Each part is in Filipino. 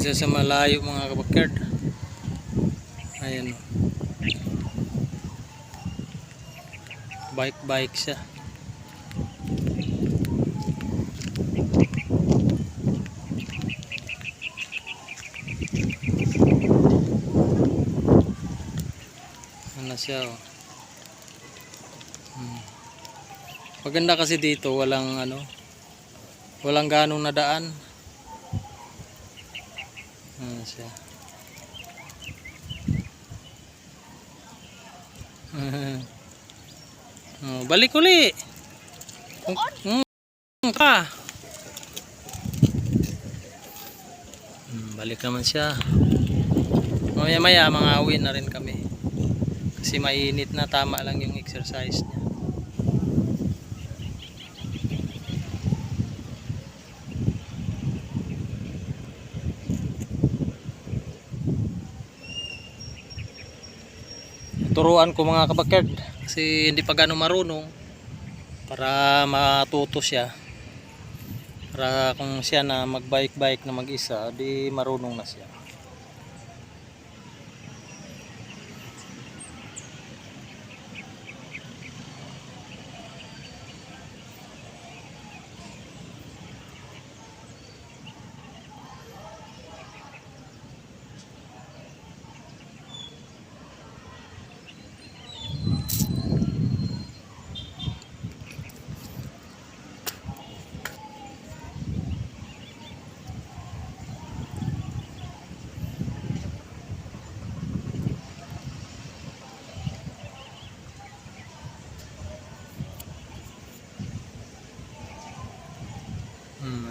siya sa malayo mga kabakard. Ayan. oh. Bike-bike siya. Ano siya oh. Hmm. Maganda kasi dito walang ano walang ganong nadaan. Ano siya. oh, balik uli. Mm, mm, ka. Hmm, balik naman siya. Maya maya mga uwi na rin kami. Kasi mainit na tama lang yung exercise niya. Turuan ko mga kabakerd kasi hindi pa gano'ng marunong para matuto siya. Para kung siya na magbike-bike na mag-isa, di marunong na siya.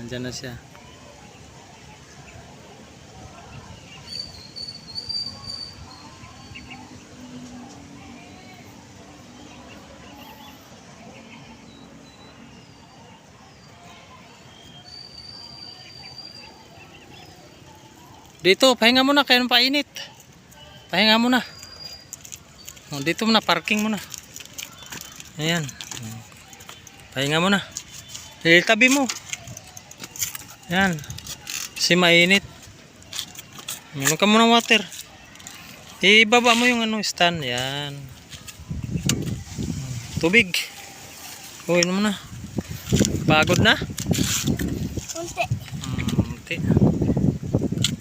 Andyan na siya. Dito, pahinga muna kaya nang painit. Pahinga muna. Oh, dito muna, parking muna. Ayan. Pahinga muna. Eh, tabi mo. Yan. Kasi mainit. Minom ka muna ng water. Ibaba mo yung ano, stand. Yan. Tubig. Uwi mo na. Pagod na? Unti. Hmm, unti.